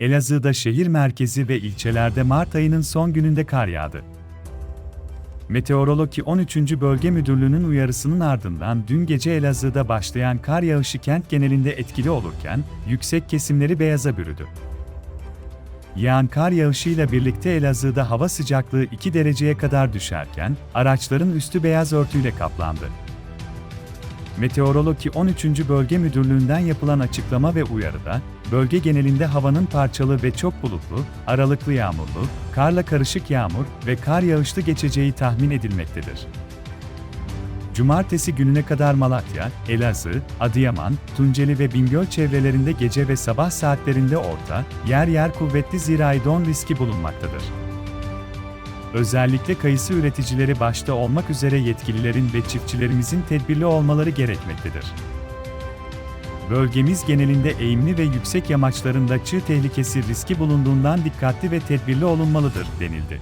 Elazığ'da şehir merkezi ve ilçelerde Mart ayının son gününde kar yağdı. Meteoroloji 13. Bölge Müdürlüğü'nün uyarısının ardından dün gece Elazığ'da başlayan kar yağışı kent genelinde etkili olurken, yüksek kesimleri beyaza bürüdü. Yağan kar yağışıyla birlikte Elazığ'da hava sıcaklığı 2 dereceye kadar düşerken, araçların üstü beyaz örtüyle kaplandı. Meteoroloji 13. Bölge Müdürlüğü'nden yapılan açıklama ve uyarıda, bölge genelinde havanın parçalı ve çok bulutlu, aralıklı yağmurlu, karla karışık yağmur ve kar yağışlı geçeceği tahmin edilmektedir. Cumartesi gününe kadar Malatya, Elazığ, Adıyaman, Tunceli ve Bingöl çevrelerinde gece ve sabah saatlerinde orta, yer yer kuvvetli zirai don riski bulunmaktadır. Özellikle kayısı üreticileri başta olmak üzere yetkililerin ve çiftçilerimizin tedbirli olmaları gerekmektedir. Bölgemiz genelinde eğimli ve yüksek yamaçlarında çığ tehlikesi riski bulunduğundan dikkatli ve tedbirli olunmalıdır denildi.